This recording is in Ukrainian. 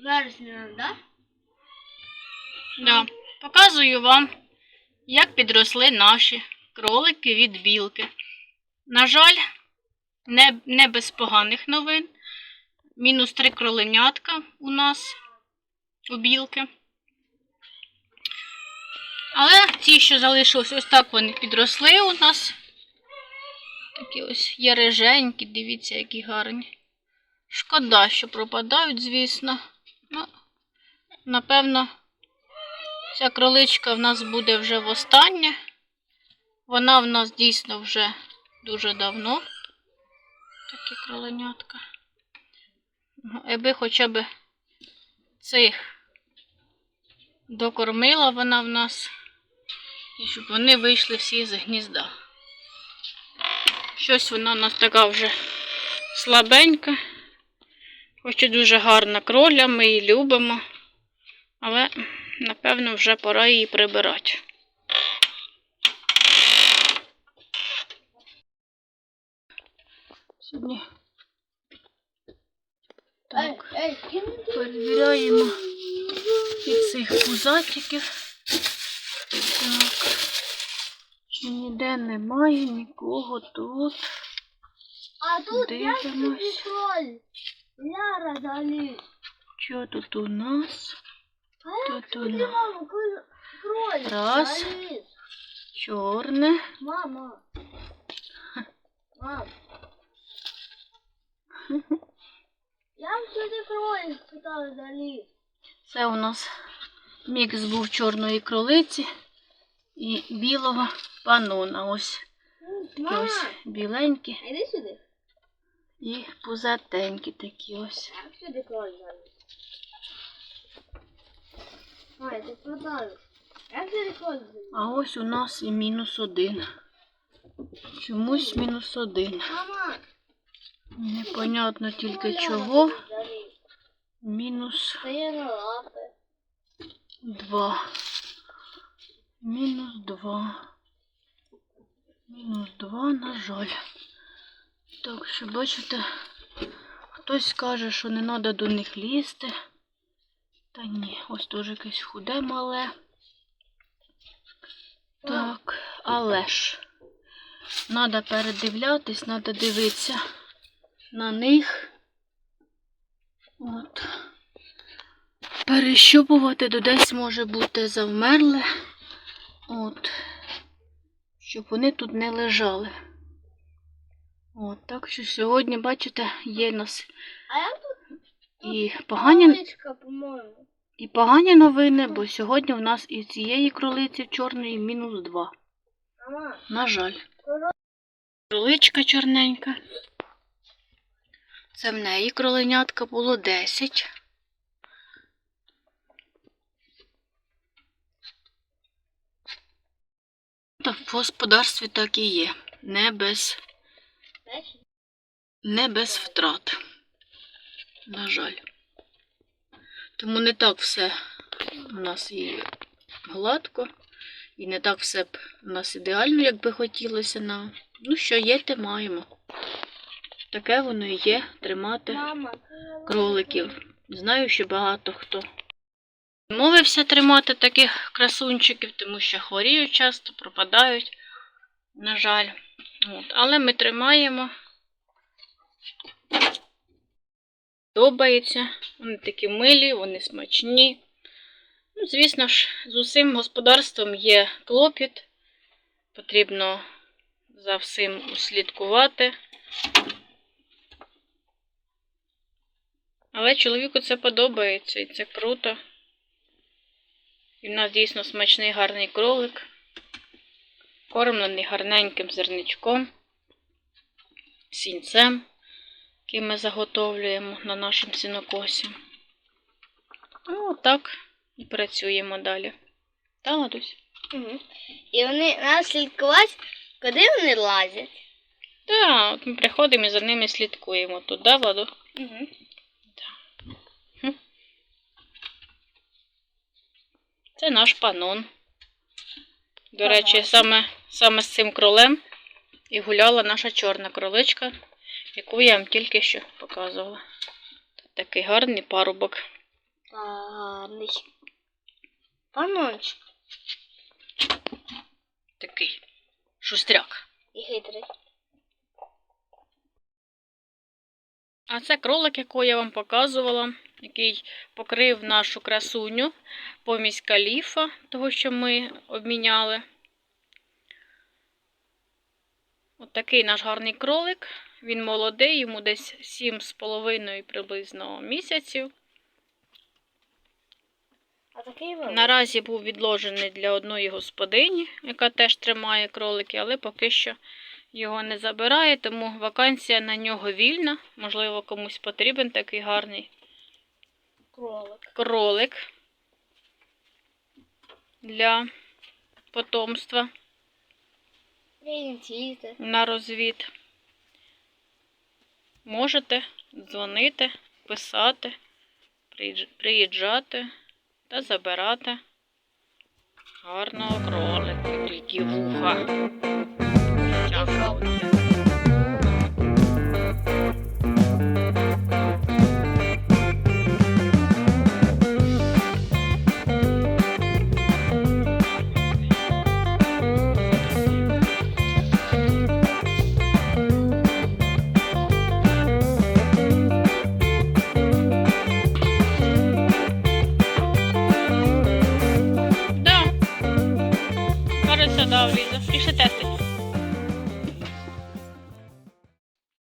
вересня нам, да? Да. Показую вам, як підросли наші кролики від білки. На жаль, не, не без поганих новин. Мінус три кроленятка у нас у білки. Але ті, що залишились, ось так вони підросли у нас. Такі ось яреженькі, дивіться, які гарні. Шкода, що пропадають, звісно. Ну, напевно, ця кроличка в нас буде вже востаннє. Вона в нас дійсно вже дуже давно. Такі кроленятка. Ну, Аби хоча б цих докормила вона в нас. І щоб вони вийшли всі з гнізда. Щось вона у нас така вже слабенька. Хоч і дуже гарна кроля, ми її любимо. Але, напевно, вже пора її прибирати. Сьогодні так, перевіряємо від цих пузатиків. Так. Ніде немає нікого тут. А тут я. Ляра дали. Що тут у нас? А Тут у нас. Раз. Чорне. Мама. Мам. Я сюди кроль питала заліз. Це у нас мікс був чорної кролиці і білого панона. Ось Мама, ось біленькі іди сюди. І пузатенькі такі ось. Сюди? Ой, ти продав. Як сюди кроль заліз? А ось у нас і мінус один. Чомусь мінус один. Непонятно тільки чого. Мінус два. Мінус два. Мінус два, на жаль. Так що, бачите, хтось каже, що не треба до них лізти. Та ні, ось теж якесь худе мале. Так, але ж. Треба передивлятись, треба дивитися на них. От. Перещупувати до десь може бути завмерли. От. Щоб вони тут не лежали. От, так що сьогодні, бачите, є нас і погані, і погані новини, бо сьогодні в нас і цієї кролиці чорної мінус 2. Мама, На жаль. Кроличка чорненька. Це в неї кроленятка було 10. Та в господарстві так і є. Не без? Не без втрат. На жаль. Тому не так все у нас і гладко, і не так все б у нас ідеально, як би хотілося нам. Ну, що є, те маємо. Таке воно і є тримати Мама. кроликів. Знаю, що багато хто мовився тримати таких красунчиків, тому що хворіють часто, пропадають, на жаль. От. Але ми тримаємо. Подобається. Вони такі милі, вони смачні. Ну, звісно ж, з усім господарством є клопіт. Потрібно за всім слідкувати. Але чоловіку це подобається і це круто. І в нас дійсно смачний гарний кролик, кормлений гарненьким зерничком, сінцем, який ми заготовлюємо на нашому сінокосі. Ну, так і працюємо далі. Та, Ладусь? Угу. І вони треба слідкувати, куди вони лазять. Так, от ми приходимо і за ними слідкуємо. Туди, Владу? Угу. Це наш панон. До Ага. речі, саме, саме з цим кролем і гуляла наша чорна кроличка, яку я вам тільки що показувала. Такий гарний парубок. Гарний. Панончик. Такий шустряк. І хитрий. А це кролик, якого я вам показувала, який покрив нашу красуню помість каліфа, того, що ми обміняли. От такий наш гарний кролик. Він молодий, йому десь 7,5 приблизно місяців. А такий. Наразі був відложений для одної господині, яка теж тримає кролики, але поки що його не забирає, тому вакансія на нього вільна. Можливо, комусь потрібен такий гарний кролик. кролик для потомства. На розвід. Можете дзвонити, писати, приїжджати та забирати гарного кролика, тільки вуха. Дякую.